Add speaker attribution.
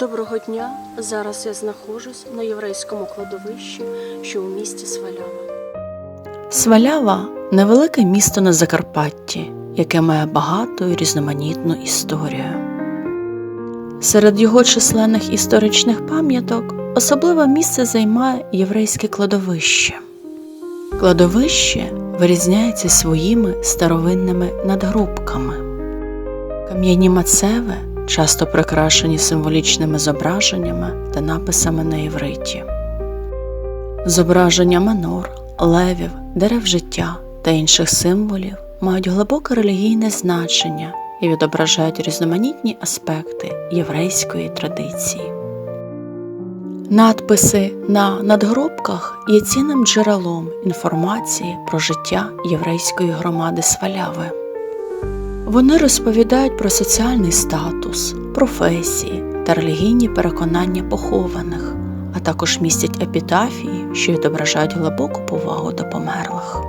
Speaker 1: Доброго дня! Зараз я знаходжусь на єврейському кладовищі, що у місті Свалява.
Speaker 2: Свалява невелике місто на Закарпатті, яке має багату і різноманітну історію. Серед його численних історичних пам'яток особливе місце займає єврейське кладовище. Кладовище вирізняється своїми старовинними надгробками. Кам'яні мацеви часто прикрашені символічними зображеннями та написами на євриті. Зображення манор, левів, дерев життя та інших символів мають глибоке релігійне значення і відображають різноманітні аспекти єврейської традиції. Надписи на надгробках є цінним джерелом інформації про життя єврейської громади Сваляви. Вони розповідають про соціальний статус, професії та релігійні переконання похованих, а також містять епітафії, що відображають глибоку повагу до померлих.